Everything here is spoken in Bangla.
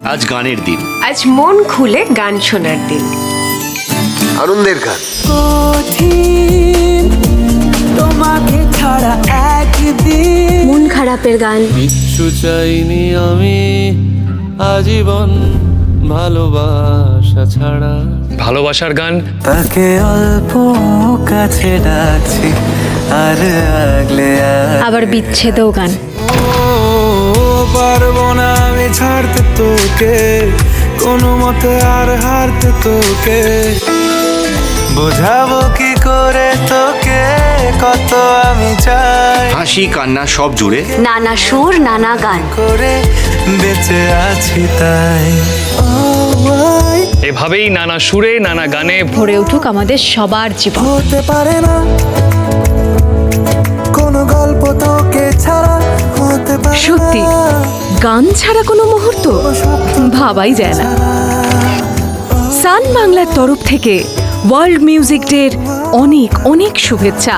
আজ গানের দিন। আজ মন খুলে গান শোনার দিন। আনন্দের গান। তোমাকে ছাড়া একদিন মন খারাপের গান। কিচ্ছু চাইনি আমি আজীবন ভালোবাসা ছাড়া। ভালোবাসার গান? তাকে অল্প কাছে ডাকছি আর আগলে আবার বিচ্ছেদও গান। পারব না আমি ছাড়তে তোকে। কোনো মতে আর হারতে তোকে। বোঝাবো কি করে তোকে কত আমি চাই। হাসি কান্না সব জুড়ে। নানা সুর নানা গান। করে বেঁচে আছি তাই। এভাবেই নানা সুরে নানা গানে ভরে উঠুক আমাদের সবার জীবন। হতে পারে না। গান ছাড়া কোনো মুহূর্ত ভাবাই যায় না। সান বাংলার তরফ থেকে ওয়ার্ল্ড মিউজিক ডের অনেক অনেক শুভেচ্ছা।